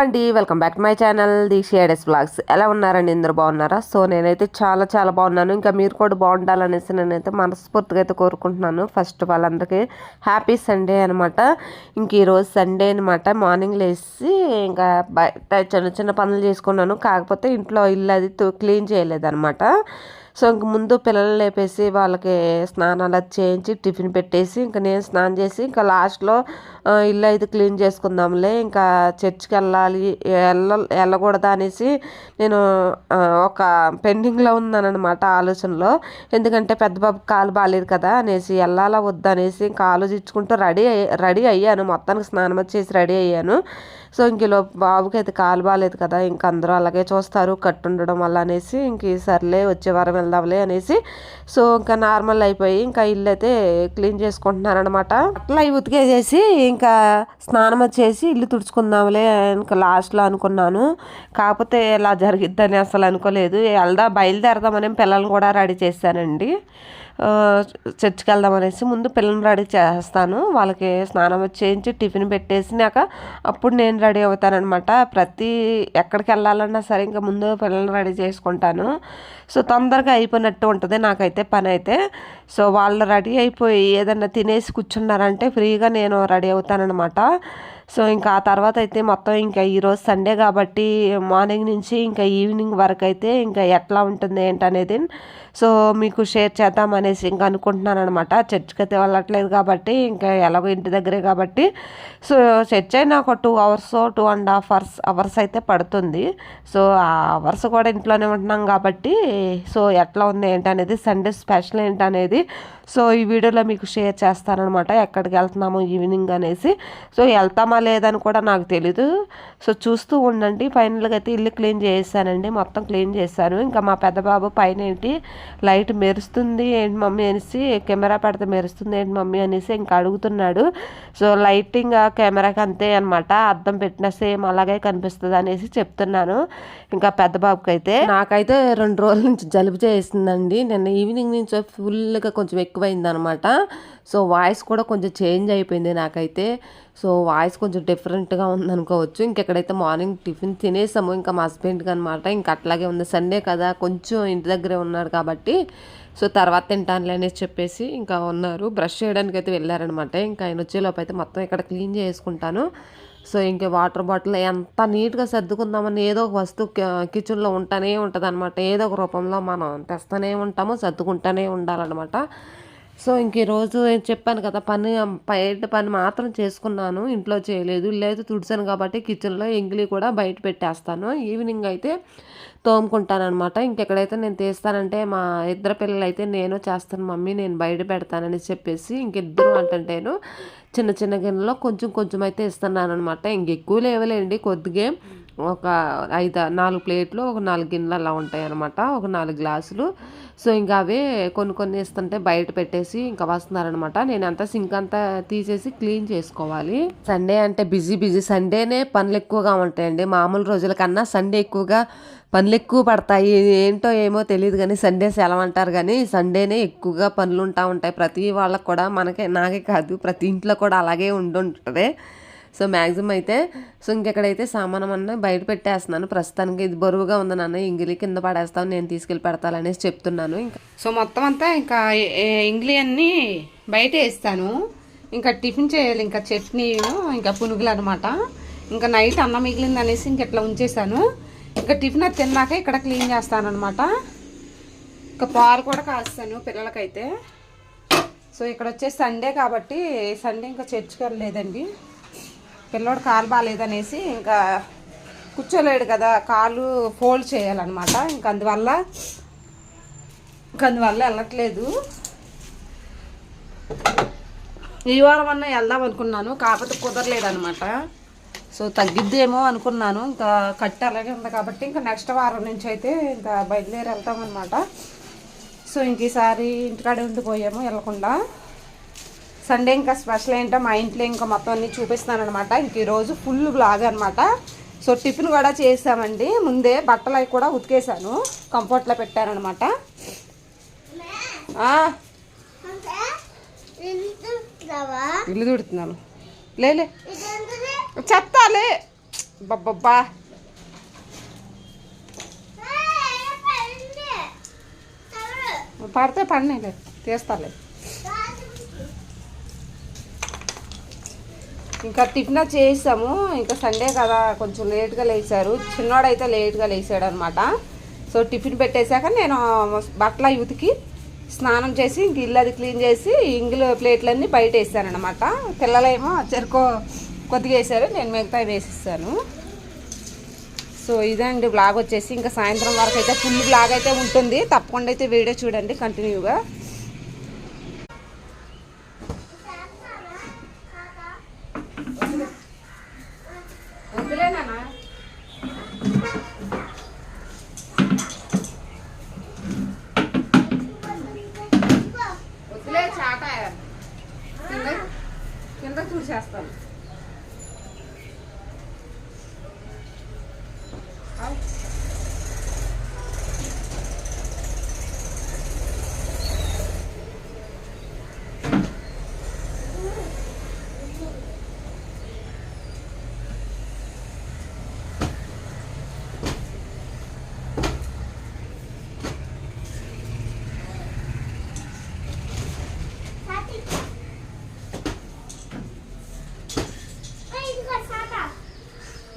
అండి welcome back to my channel the shades blogs. ఎలా ఉన్నారండి? ఇందరు బాగున్నారా? సో నేనైతే చాలా చాలా బాగున్నాను. ఇంకా మీరు కూడా బాగుండాలనేసి నేనైతే మనస్ఫూర్తిగా అయితే కోరుకుంటున్నాను. ఫస్ట్ వాళ్ళందరికీ హ్యాపీ సండే అనమాట ఇంక ఈరోజు సండే అనమాట మార్నింగ్ లేచి ఇంకా బయట చిన్న చిన్న పనులు చేసుకున్నాను. కాకపోతే ఇంట్లో ఇల్లు అది క్లీన్ చేయలేదన్నమాట. సో ఇంక ముందు పిల్లలు లేపేసి వాళ్ళకి స్నానాలు అది చేయించి టిఫిన్ పెట్టేసి ఇంకా నేను స్నానం చేసి ఇంకా లాస్ట్లో ఇల్లు అయితే క్లీన్ చేసుకుందాంలే ఇంకా చర్చ్కి వెళ్ళాలి వెళ్ళ వెళ్ళకూడదా అనేసి నేను ఒక పెండింగ్లో ఉన్నానమాట ఆలోచనలో. ఎందుకంటే పెద్ద బాబు కాలు బాగాలేదు కదా అనేసి వెళ్ళాలా వద్దా అనేసి ఇంకా ఆలోచించుకుంటూ రెడీ రెడీ అయ్యాను. మొత్తానికి స్నానం వచ్చేసి రెడీ అయ్యాను. సో ఇంకలో బాబుకి అయితే కాలు బాగాలేదు కదా ఇంక అందరూ అలాగే చూస్తారు కట్టు ఉండడం వల్ల అనేసి ఇంక సర్లే వచ్చే వారం వెళ్దాంలే అనేసి. సో ఇంకా నార్మల్ అయిపోయి ఇంకా ఇల్లు అయితే క్లీన్ చేసుకుంటున్నారనమాట అట్లా ఇవి ఉతికేసేసి ఇంకా స్నానం వచ్చేసి ఇల్లు తుడుచుకుందాంలే ఇంకా లాస్ట్లో అనుకున్నాను. కాకపోతే ఇలా జరిగిద్దని అసలు అనుకోలేదు. వెళ్దా బయలుదేరదామని పిల్లల్ని కూడా రెడీ చేశానండి. చర్చికి వెళ్దాం అనేసి ముందు పిల్లల్ని రెడీ చేస్తాను. వాళ్ళకి స్నానం వచ్చేయించి టిఫిన్ పెట్టేసినాక అప్పుడు నేను రెడీ అవుతానమాట ప్రతి ఎక్కడికి వెళ్ళాలన్నా సరే ఇంకా ముందు పిల్లల్ని రెడీ చేసుకుంటాను. సో తొందరగా అయిపోయినట్టు ఉంటుంది నాకైతే పని అయితే. సో వాళ్ళు రెడీ అయిపోయి ఏదన్నా తినేసి కూర్చున్నారంటే ఫ్రీగా నేను రెడీ అవుతానమాట సో ఇంకా ఆ తర్వాత అయితే మొత్తం ఇంకా ఈరోజు సండే కాబట్టి మార్నింగ్ నుంచి ఇంకా ఈవినింగ్ వరకు అయితే ఇంకా ఎట్లా ఉంటుంది ఏంటనేది సో మీకు షేర్ చేద్దాం అనేసి ఇంకా అనుకుంటున్నాను అనమాట చర్చ్కి అయితే వెళ్ళట్లేదు కాబట్టి ఇంకా ఎలాగో ఇంటి దగ్గరే కాబట్టి. సో చర్చ్ అయినా ఒక two hours two and half hours hours అయితే పడుతుంది. సో ఆ అవర్స్ కూడా ఇంట్లోనే ఉంటున్నాం కాబట్టి సో ఎట్లా ఉంది ఏంటనేది సండే స్పెషల్ ఏంటనేది సో ఈ వీడియోలో మీకు షేర్ చేస్తానమాట ఎక్కడికి వెళ్తున్నాము ఈవినింగ్ అనేసి. సో వెళ్తామా లేదని కూడా నాకు తెలీదు. సో చూస్తూ ఉండండి. ఫైనల్గా అయితే ఇల్లు క్లీన్ చేసానండి మొత్తం క్లీన్ చేశాను. ఇంకా మా పెద్ద బాబు పైన ఏంటి లైట్ మెరుస్తుంది ఏంటి మమ్మీ అనేసి కెమెరా పెడితే మెరుస్తుంది ఏంటి మమ్మీ అనేసి ఇంకా అడుగుతున్నాడు. సో లైటింగ్ కెమెరాకి అంతే అనమాట అద్దం పెట్టిన సేమ్ అలాగే కనిపిస్తుంది అనేసి చెప్తున్నాను. ఇంకా పెద్ద బాబుకి అయితే నాకైతే రెండు రోజుల నుంచి జలుబు చేసిందండి నిన్న ఈవినింగ్ నుంచి ఫుల్గా కొంచెం ఎక్కువైంది అనమాట సో వాయిస్ కూడా కొంచెం చేంజ్ అయిపోయింది నాకైతే. సో వాయిస్ కొంచెం డిఫరెంట్గా ఉందనుకోవచ్చు. ఇంకెక్కడైతే మార్నింగ్ టిఫిన్ తినేసాము ఇంకా మా హస్బెండ్కి అనమాట ఇంకా అట్లాగే ఉంది. సండే కదా కొంచెం ఇంటి దగ్గరే ఉన్నాడు కాబట్టి. సో తర్వాత తింటానులే అనేసి చెప్పేసి ఇంకా ఉన్నారు. బ్రష్ చేయడానికి అయితే వెళ్ళారనమాట ఇంకా ఆయన వచ్చేలోపు అయితే మొత్తం ఇక్కడ క్లీన్ చేసుకుంటాను సో ఇంకా వాటర్ బాటిల్ ఎంత నీట్గా సర్దుకుందామని ఏదో ఒక వస్తువు కిచెన్లో ఉంటానే ఉంటుంది అనమాట ఏదో ఒక రూపంలో మనం తెస్తూనే ఉంటాము సర్దుకుంటూనే ఉండాలన్నమాట. సో ఇంక ఈరోజు నేను చెప్పాను కదా పని బయట పని మాత్రం చేసుకున్నాను ఇంట్లో చేయలేదు లేదు తుడిసాను కాబట్టి కిచెన్లో ఎంగిలి కూడా బయట పెట్టేస్తాను. ఈవినింగ్ అయితే తోముకుంటాను అనమాట ఇంకెక్కడైతే నేను తీస్తానంటే మా ఇద్దరు పిల్లలు అయితే నేను చేస్తాను మమ్మీ నేను బయట పెడతానని చెప్పేసి ఇంకిద్దరు అంటుంటేను చిన్న చిన్న గిన్నెలో కొంచెం కొంచెం అయితే ఇస్తున్నాను అనమాట ఇంకెక్కువ లేవలేండి కొద్దిగా. ఒక ఐదు నాలుగు ప్లేట్లు ఒక నాలుగు గిన్నెలు అలా ఉంటాయి అనమాట ఒక నాలుగు గ్లాసులు. సో ఇంకా అవే కొన్ని కొన్ని ఇస్తుంటే బయట పెట్టేసి ఇంకా వస్తున్నారనమాట నేను అంతా సింక్ అంతా తీసేసి క్లీన్ చేసుకోవాలి. సండే అంటే బిజీ బిజీ. సండేనే పనులు ఎక్కువగా ఉంటాయండి. మామూలు రోజుల కన్నా సండే ఎక్కువగా పనులు ఎక్కువ పడతాయి. ఏంటో ఏమో తెలియదు కానీ సండే సెలవు అంటారు కానీ సండేనే ఎక్కువగా పనులు ఉంటా ఉంటాయి. ప్రతి వాళ్ళకి కూడా మనకే నాకే కాదు. ప్రతి ఇంట్లో కూడా అలాగే ఉండుంటుంది. సో మ్యాక్సిమం అయితే సో ఇంకెక్కడైతే సామానం అన్న బయట పెట్టేస్తున్నాను. ప్రస్తుతానికి ఇది బరువుగా ఉంది నాన్న ఇంగిలి కింద పడేస్తాను నేను తీసుకెళ్ళి పెడతాననేసి చెప్తున్నాను. ఇంకా సో మొత్తం అంతా ఇంకా ఇంగిలి అన్నీ అన్ని బయట వేస్తాను. ఇంకా టిఫిన్ చేయాలి ఇంకా చట్నీ ఇంకా పునుగులు అనమాట ఇంకా నైట్ అన్నం మిగిలింది అనేసి ఇంక ఇట్లా ఉంచేసాను ఇంకా టిఫిన్ అది తిన్నాక ఇక్కడ క్లీన్ చేస్తాను అనమాట ఇంకా పాలు కూడా కాస్తాను పిల్లలకైతే. సో ఇక్కడ వచ్చేసి సండే కాబట్టి సండే ఇంకా చర్చికి వెళ్ళలేదండి. పిల్లోడు కాలు బాగాలేదనేసి ఇంకా కూర్చోలేడు కదా కాలు ఫోల్డ్ చేయాలన్నమాట. ఇంక అందువల్ల ఇంకా అందువల్ల వెళ్ళట్లేదు. ఈ వారం అన్న వెళ్దాం అనుకున్నాను కాకపోతే కుదరలేదనమాట సో తగ్గిద్దేమో అనుకున్నాను ఇంకా కట్టి అలాగే ఉంది కాబట్టి ఇంకా నెక్స్ట్ వారం నుంచి అయితే ఇంకా బయలుదేరి వెళ్తాం అనమాట సో ఇంక ఈసారి ఇంటికాడే ఉండిపోయాము వెళ్ళకుండా. సండే ఇంకా స్పెషల్ ఏంటో మా ఇంట్లో ఇంకా మొత్తం అన్ని చూపిస్తాను అనమాట ఇంక ఈరోజు ఫుల్ బ్లాగ్ అనమాట సో టిఫిన్ కూడా చేసామండి. ముందే బట్టలు అవి కూడా ఉతికేసాను కంఫర్ట్లో పెట్టారనమాట ఇల్లు తుడుతున్నాను లేలే చెత్తాలే బబ్బబ్బా పడితే పడినాయిలే తీస్తాలే. ఇంకా టిఫిన్ చేసాము. ఇంకా సండే కదా కొంచెం లేట్గా లేచారు. చిన్నోడైతే లేట్గా లేచాడు అనమాట సో టిఫిన్ పెట్టేశాక నేను బట్టల యూత్కి స్నానం చేసి ఇంక ఇల్లు అది క్లీన్ చేసి ఇంగిల్ ప్లేట్లన్నీ బయట వేసానమాట పిల్లలేమో చెరుకో కొద్దిగా వేసారు నేను మిగతా వేసిస్తాను సో ఇదండి బ్లాగ్ వచ్చేసి. ఇంకా సాయంత్రం వరకు అయితే ఫుల్ బ్లాగ్ అయితే ఉంటుంది. తప్పకుండా అయితే వీడియో చూడండి కంటిన్యూగా వద్దులేనా వద్దులే చాట కింద కింద చూసేస్తాను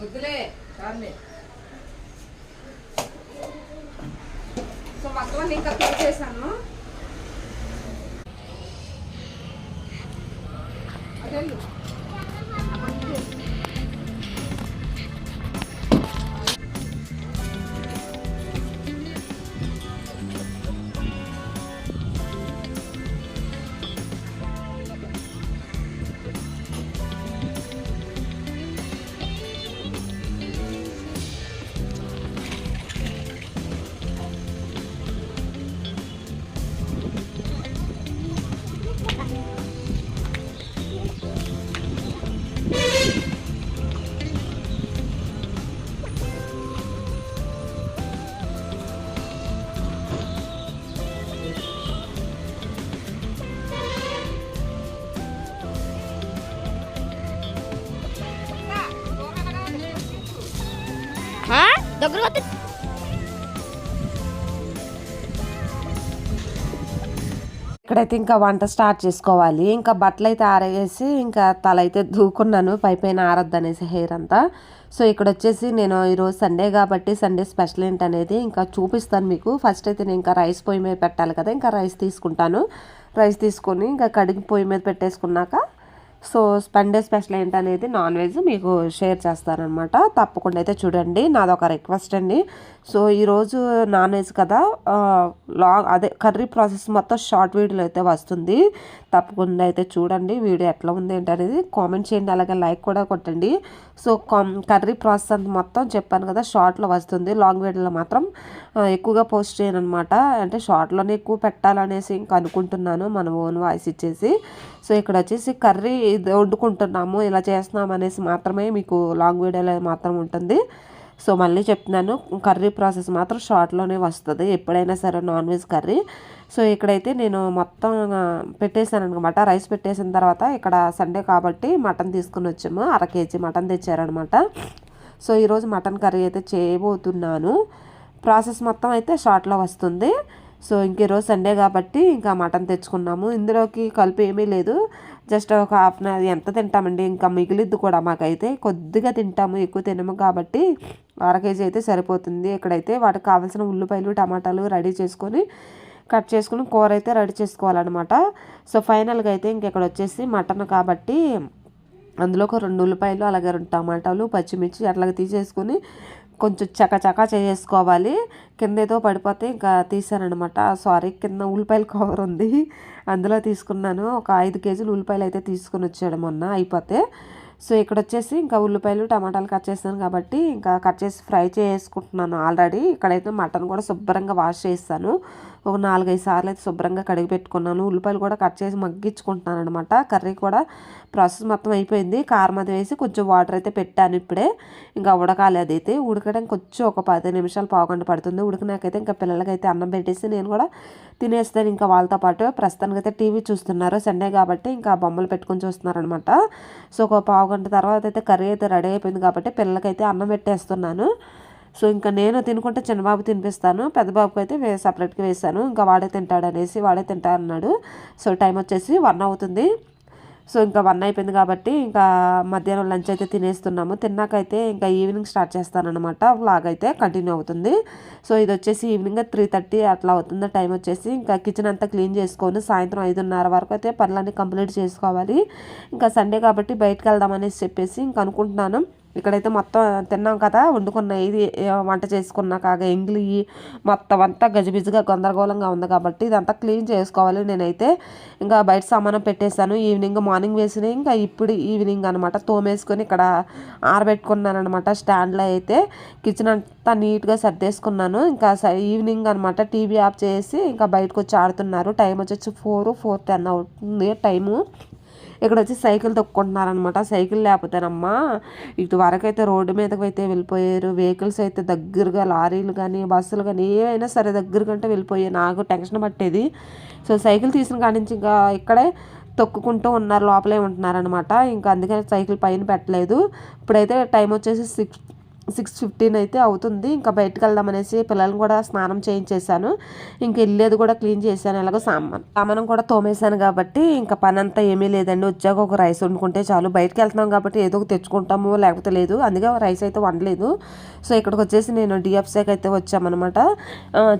వద్దులే చాలే సో మొత్తం అన్ని ఇంకా క్లీన్ చేశాను ఇక్కడైతే ఇంకా వంట స్టార్ట్ చేసుకోవాలి. ఇంకా బట్టలు అయితే ఆరేసి ఇంకా తల అయితే దూకున్నాను. పైపైన ఆరద్దు అనేసి హెయిర్ అంతా. సో ఇక్కడ వచ్చేసి నేను ఈరోజు సండే కాబట్టి సండే స్పెషల్ ఏంటనేది ఇంకా చూపిస్తాను మీకు. ఫస్ట్ అయితే నేను ఇంకా రైస్ పొయ్యి మీద పెట్టాలి కదా ఇంకా రైస్ తీసుకుంటాను. రైస్ తీసుకొని ఇంకా కడిగి పొయ్యి మీద పెట్టేసుకున్నాక సో సండే స్పెషల్ ఏంటనేది నాన్ వెజ్ మీకు షేర్ చేస్తారనమాట. తప్పకుండా అయితే చూడండి. నాదొక రిక్వెస్ట్ అండి. సో ఈరోజు నాన్ వెజ్ కదా లాంగ్ అదే కర్రీ ప్రాసెస్ మొత్తం షార్ట్ వీడియోలో అయితే వస్తుంది. తప్పకుండా అయితే చూడండి వీడియో ఎట్లా ఉంది ఏంటనేది. కామెంట్ చేయండి అలాగే లైక్ కూడా కొట్టండి. సో కర్రీ ప్రాసెస్ అంత మొత్తం చెప్పాను కదా షార్ట్లో వస్తుంది. లాంగ్ వీడియోలో మాత్రం ఎక్కువగా పోస్ట్ చేయను అనమాట అంటే షార్ట్లోనే ఎక్కువ పెట్టాలనేసి ఇంకా అనుకుంటున్నాను మన ఓన్ వాయిస్ ఇచ్చేసి. సో ఇక్కడ వచ్చేసి కర్రీ వండుకుంటున్నాము ఇలా చేస్తున్నాం అనేసి మాత్రమే మీకు లాంగ్ వీడియోలో మాత్రం ఉంటుంది. సో మళ్ళీ చెప్తున్నాను కర్రీ ప్రాసెస్ మాత్రం షార్ట్లోనే వస్తుంది ఎప్పుడైనా సరే నాన్ వెజ్ కర్రీ. సో ఇక్కడైతే నేను మొత్తం పెట్టేశాను అనమాట రైస్ పెట్టేసిన తర్వాత ఇక్కడ సండే కాబట్టి మటన్ తీసుకుని వచ్చాము. అర కేజీ మటన్ తెచ్చారనమాట సో ఈరోజు మటన్ కర్రీ అయితే చేయబోతున్నాను. ప్రాసెస్ మొత్తం అయితే షార్ట్లో వస్తుంది. సో ఇంక ఈరోజు సండే కాబట్టి ఇంకా మటన్ తెచ్చుకున్నాము. ఇందులోకి కలిపి ఏమీ లేదు. జస్ట్ ఒక హాఫ్ అన్ అవర్ ఎంత తింటామండి? ఇంకా మిగిలిద్ది కూడా మాకైతే కొద్దిగా తింటాము ఎక్కువ తినము కాబట్టి అర కేజీ అయితే సరిపోతుంది. ఇక్కడైతే వాటికి కావాల్సిన ఉల్లిపాయలు టమాటాలు రెడీ చేసుకొని కట్ చేసుకుని కూర అయితే రెడీ చేసుకోవాలన్నమాట. సో ఫైనల్గా అయితే ఇంక ఇక్కడ వచ్చేసి మటన్ కాబట్టి అందులో ఒక రెండు ఉల్లిపాయలు అలాగే రెండు టమాటాలు పచ్చిమిర్చి అట్లాగే తీసేసుకొని కొంచెం చకచకా చేసుకోవాలి. కింద ఏదో పడిపోతే ఇంకా తీసానమాట సారీ కింద ఉల్లిపాయల కవర్ ఉంది. అందులో తీసుకున్నాను. ఒక ఐదు కేజీలు ఉల్లిపాయలు అయితే తీసుకుని వచ్చాడు మొన్న. అయిపోతే సో ఇక్కడ వచ్చేసి ఇంకా ఉల్లిపాయలు టమాటాలు కట్ చేస్తాను కాబట్టి ఇంకా కట్ చేసి ఫ్రై చేసుకుంటున్నాను ఆల్రెడీ. ఇక్కడైతే మటన్ కూడా శుభ్రంగా వాష్ చేస్తాను. ఒక నాలుగైదు సార్లు అయితే శుభ్రంగా కడిగి పెట్టుకున్నాను. ఉల్లిపాయలు కూడా కట్ చేసి మగ్గించుకుంటున్నాను అనమాట కర్రీ కూడా ప్రాసెస్ మొత్తం అయిపోయింది. కారం అది వేసి కొంచెం వాటర్ అయితే పెట్టాను ఇప్పుడే. ఇంకా ఉడకాలి అది అయితే ఉడకడానికి కొంచెం ఒక పది నిమిషాలు పావుగంట పడుతుంది. ఉడికినాకైతే ఇంకా పిల్లలకైతే అన్నం పెట్టేసి నేను కూడా తినేస్తాను. ఇంకా వాళ్ళతో పాటు ప్రస్తుతానికి అయితే టీవీ చూస్తున్నారు. సండే కాబట్టి ఇంకా బొమ్మలు పెట్టుకొని చూస్తున్నారు అనమాట సో ఒక పావు పావు గంట తర్వాత అయితే కర్రీ అయితే రెడీ అయిపోయింది కాబట్టి పిల్లలకైతే అన్నం పెట్టేస్తున్నాను. సో ఇంకా నేను తినుకుంటే చిన్నబాబు తినిపిస్తాను. పెద్ద బాబుకి అయితే వే సపరేట్గా వేసాను ఇంకా వాడే తింటాడు అనేసి వాడే తింటా అన్నాడు సో టైం వచ్చేసి వన్ అవుతుంది. సో ఇంకా వన్ అయిపోయింది కాబట్టి ఇంకా మధ్యాహ్నం లంచ్ అయితే తినేస్తున్నాము. తిన్నాకైతే ఇంకా ఈవినింగ్ స్టార్ట్ చేస్తానన్నమాట. వ్లాగ్ అయితే కంటిన్యూ అవుతుంది. సో ఇది వచ్చేసి ఈవినింగ్ త్రీ థర్టీ అట్లా అవుతుంది. టైం వచ్చేసి ఇంకా కిచెన్ అంతా క్లీన్ చేసుకొని సాయంత్రం ఐదున్నర వరకు అయితే పనులన్నీ కంప్లీట్ చేసుకోవాలి. ఇంకా సండే కాబట్టి బయటకు వెళ్దాం అనేసి చెప్పేసి ఇంకా అనుకుంటున్నాను. ఇక్కడైతే మొత్తం తిన్నాం కదా వండుకున్న ఇది వంట చేసుకున్న కాగా ఎంగిలి మొత్తం అంతా గజిబిజిగా గందరగోళంగా ఉంది కాబట్టి ఇదంతా క్లీన్ చేసుకోవాలి. నేనైతే ఇంకా బయట సామానం పెట్టేశాను. ఈవినింగ్ మార్నింగ్ వేసిన ఇంకా ఇప్పుడు ఈవినింగ్ అనమాట తోమేసుకొని ఇక్కడ ఆరబెట్టుకున్నాను అనమాట స్టాండ్లో అయితే కిచెన్ అంతా నీట్గా సర్దేసుకున్నాను. ఇంకా స- ఈవినింగ్ అనమాట టీవీ ఆఫ్ చేసి ఇంకా బయటకు వచ్చి ఆడుతున్నారు. టైం వచ్చి ఫోర్ ఫోర్ టెన్ అవుతుంది టైము. ఇక్కడ వచ్చి సైకిల్ తొక్కుంటున్నారనమాట సైకిల్ లేకపోతేనమ్మా ఇటు వరకైతే రోడ్డు మీదకి అయితే వెళ్ళిపోయారు. వెహికల్స్ అయితే దగ్గరగా లారీలు కానీ బస్సులు కానీ ఏవైనా సరే దగ్గరకంటే వెళ్ళిపోయాయి. నాకు టెన్షన్ పట్టేది. సో సైకిల్ తీసిన కాడి నుంచి ఇంకా ఇక్కడే తొక్కుకుంటూ ఉన్నారు లోపలే ఉంటున్నారనమాట ఇంకా అందుకని సైకిల్ పైన పెట్టలేదు. ఇప్పుడైతే టైం వచ్చేసి సిక్స్ సిక్స్ ఫిఫ్టీన్ అయితే అవుతుంది. ఇంకా బయటకు వెళ్దాం అనేసి పిల్లల్ని కూడా స్నానం చేయించేశాను. ఇంక వెళ్ళేది కూడా క్లీన్ చేశాను. ఎలాగో సామాన్ సామానం కూడా తోమేశాను కాబట్టి ఇంకా పని అంతా ఏమీ లేదండి. వచ్చాక ఒక రైస్ వండుకుంటే చాలు. బయటకు వెళ్తున్నాం కాబట్టి ఏదో ఒక తెచ్చుకుంటాము లేకపోతే లేదు. అందుకే రైస్ అయితే వండలేదు. సో ఇక్కడికి వచ్చేసి నేను డిఎఫ్సీకి అయితే వచ్చామన్నమాట.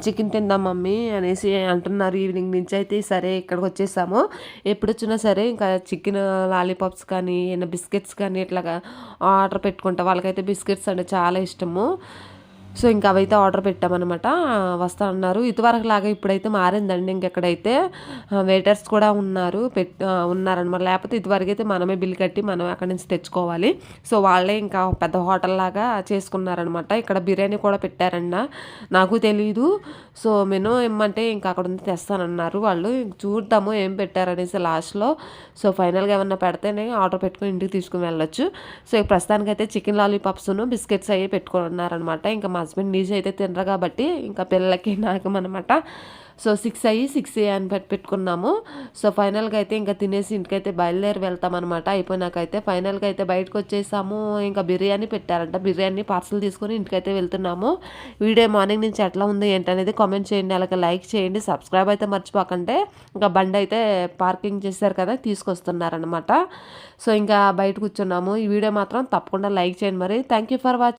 చికెన్ తిందాం మమ్మీ అనేసి అంటున్నారు. ఈవినింగ్ నుంచి అయితే సరే ఇక్కడికి వచ్చేసాము. ఎప్పుడు వచ్చినా సరే ఇంకా చికెన్ లాలీపాప్స్ కానీ ఏమైనా బిస్కెట్స్ కానీ ఇట్లాగా ఆర్డర్ పెట్టుకుంటా. వాళ్ళకైతే బిస్కెట్స్ అంటే చాలా ఇష్టము. సో ఇంకా అవైతే ఆర్డర్ పెట్టామన్నమాట. వస్తానన్నారు ఇదివరకు లాగా ఇప్పుడైతే మారిందండి. ఇంకెక్కడైతే వెయిటర్స్ కూడా ఉన్నారు పెట్ ఉన్నారనమాట లేకపోతే ఇదివరకు అయితే మనమే బిల్ కట్టి మనం అక్కడి నుంచి తెచ్చుకోవాలి. సో వాళ్ళే ఇంకా పెద్ద హోటల్ లాగా చేసుకున్నారనమాట ఇక్కడ బిర్యానీ కూడా పెట్టారన్న. నాకు తెలియదు సో మెనూ ఏమంటే ఇంకా అక్కడ ఉంది తెస్తానన్నారు వాళ్ళు. చూద్దాము ఏం పెట్టారనేసి లాస్ట్లో. సో ఫైనల్గా ఏమన్నా పెడితేనే ఆర్డర్ పెట్టుకుని ఇంటికి తీసుకుని వెళ్ళొచ్చు. సో ఇక ప్రస్తుతానికైతే చికెన్ లాలీపాప్స్ను బిస్కెట్స్ అవి పెట్టుకున్నారనమాట ఇంకా మా హస్బెండ్ నీజ్ అయితే తినరు కాబట్టి ఇంకా పిల్లలకి నాకు అనమాట సో సిక్స్ అయ్యి సిక్స్ అని పెట్టి పెట్టుకున్నాము. సో ఫైనల్గా అయితే ఇంకా తినేసి ఇంటికైతే బయలుదేరి వెళ్తామన్నమాట. అయిపోయినాకైతే ఫైనల్గా అయితే బయటకు వచ్చేసాము. ఇంకా బిర్యానీ పెట్టారంట. బిర్యానీ పార్సల్ తీసుకొని ఇంటికైతే వెళ్తున్నాము. వీడియో మార్నింగ్ నుంచి ఎట్లా ఉంది ఏంటనేది కామెంట్ చేయండి. అలాగే లైక్ చేయండి. సబ్స్క్రైబ్ అయితే మర్చిపోకండి. ఇంకా బండి అయితే పార్కింగ్ చేశారు కదా తీసుకొస్తున్నారనమాట సో ఇంకా బయట కూర్చున్నాము. ఈ వీడియో మాత్రం తప్పకుండా లైక్ చేయండి మరి. Thank you for watching